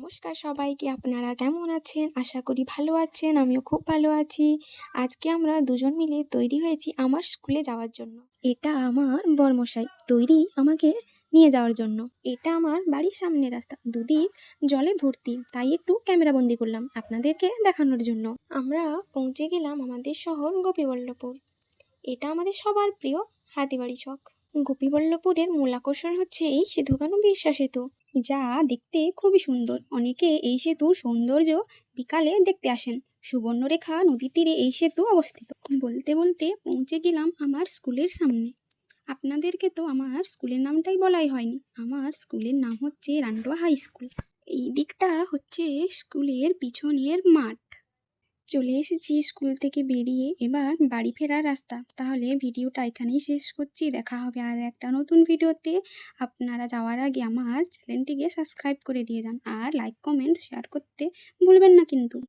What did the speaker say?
নমস্কার সবাইকে, আপনারা কেমন আছেন? আশা করি ভালো আছেন, আমিও খুব ভালো আছি। আজকে আমরা দুজন মিলে তৈরি হয়েছি আমার স্কুলে যাওয়ার জন্য। এটা আমার বর্মশাই তৈরি আমাকে নিয়ে যাওয়ার জন্য। এটা আমার বাড়ির সামনের রাস্তা। দুদিক জলে ভর্তি, তাই একটু ক্যামেরা বন্দি করলাম আপনাদেরকে দেখানোর জন্য। আমরা পৌঁছে গেলাম আমাদের শহর গোপীবল্লভপুর। এটা আমাদের সবার প্রিয় হাতিবাড়ি ছক গোপীবল্লভপুরের মূল আকর্ষণ হচ্ছে এই সেতুকানু বিশ্বাস সেতু যা দেখতে খুবই সুন্দর। অনেকে এই সেতুর সৌন্দর্য বিকালে দেখতে আসেন। সুবর্ণরেখা নদীর তীরে এই সেতু অবস্থিত। বলতে বলতে পৌঁছে গেলাম আমার স্কুলের সামনে। আপনাদেরকে তো আমার স্কুলের নামটাই বলাই হয়নি। আমার স্কুলের নাম হচ্ছে রান্ডোয়া হাই স্কুল। এই দিকটা হচ্ছে স্কুলের পিছনের মাঠ। চলে এসেছি স্কুল থেকে বেরিয়ে। এবার বাড়ি ফেরার রাস্তা। তাহলে ভিডিওটা এখানেই শেষ করছি। দেখা হবে আর একটা নতুন ভিডিওতে। আপনারা যাওয়ার আগে আমার চ্যানেলটিকে সাবস্ক্রাইব করে দিয়ে যান। আর লাইক, কমেন্ট, শেয়ার করতে ভুলবেন না কিন্তু।